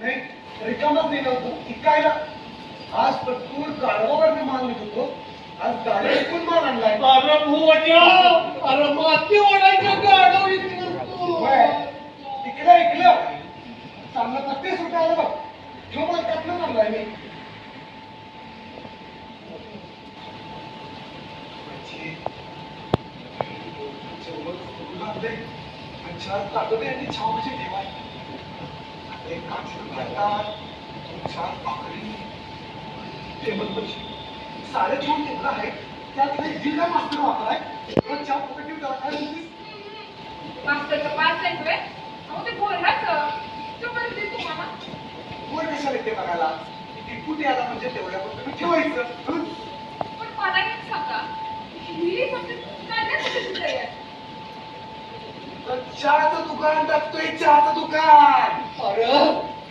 नाही रिकामच नाही नव्हतं इकायला आज पटकून गाडवावर माल निघत होतो आज गाडी विकून माल आणलाय अरे भुवजा अरे माती ओढायचं गाडव इकडं. इकडं चांगलं रुपये आलं बघ जो मला त्यातनं आणलाय मी म्हणजे करून आणलंय, आणि चार कागद यांनी छावणीचे ठेवाय एक काचेचं भांडार, चार पाकळी. टेबल पशी साडे दोन टेबल आहेत. त्यात एक जिल्हा मास्तर वापराय पण चार पकडी काय पास आहे अहो ते बोलण्याचं तू तुम्हाला कोण कशाला येते बघायला? टिपूट याला म्हणजे तेवढ्या मी ठेवायचं हं? पण मला एक सांगा ही फक्त करण्यासाठी तुझं आहे तर चहाचं दुकान टाकतोय चहाचं दुकान. अरे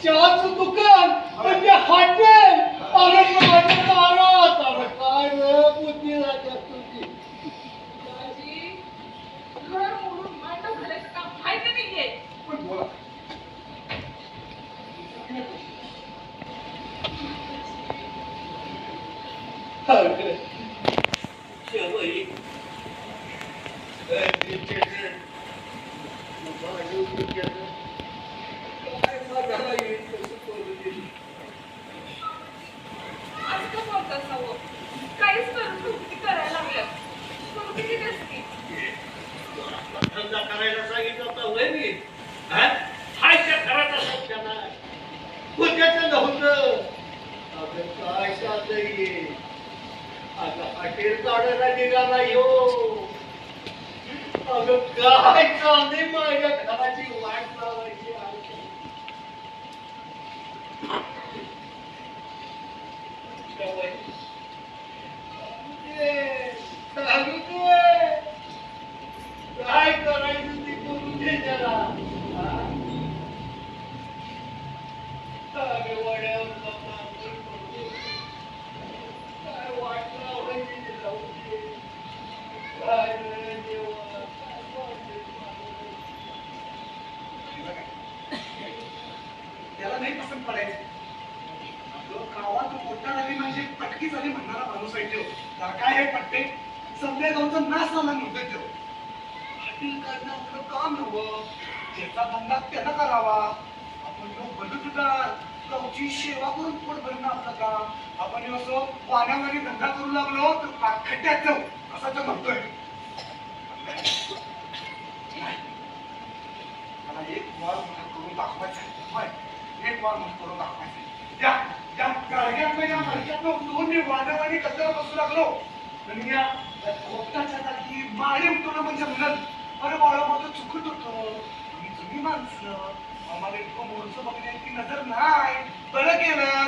चहाचं दुकान? म्हणजे हॉटेल? अरे दारात अरे काय रे बुद्धी राजा तुझी दाजी, घर मोडून मांडव घालायचं काम माहिती नाहीये. पण बोला अरे शेवई अरे त्याचं माझं त्याचं काय माझ्याला येईल तसं करू दे. आज कसं होत असावं. काहीच करून कृती करायला लागलं कृती किती असती. करायला सांगितलं होतं होय मी? हायच्या नव्हतं. अगं काय चाललंय आता हॉटेल काढायला निघाला यो. अगं काय चाललंय माझ्या घराची वाट लावायची आहे. शेवई. ए, सांगू दे. काय करायचं ते करू दे जरा हा? अरे वड्यावर बाबा, आपण पडतो. काय वाट लावायची ते जाऊ दे. काय रे देवा, काय वाटेल मला. त्याला नाही पसंत पडायचं. आपलं गावात मोठा झाली म्हणजे पटकी झाली म्हणणारा माणूस आहे तो. तर काय आहे पट्टे सध्या गावचा नाश झाला नव्हतं तो. पाटील काढणं आपलं काम नव्हतं ज्याचा धंदा त्याला करावा. आपण ह्यो बलुतदार गावची सेवा करून पोट भरणं आपलं काम. आपण असं पाण्यामध्ये धंदा करू लागलो तर खड्ड्यात जाऊ असा तो म्हणतोय नाही. मला एक वार म्हणून करून दाखवायचा आहे. होय, एक वार म्हणून करून दाखवायचा आहे. या या या दोन मी वादावादी कचरा बसू लागलो. आणि या या जागी म्हणजे म्हणत अरे बाळा माझं चुकत होतं. आम्ही जुनी माणसं. आम्हाला इतकं मोरचं बघण्याची नजर नाही. बरं केलं.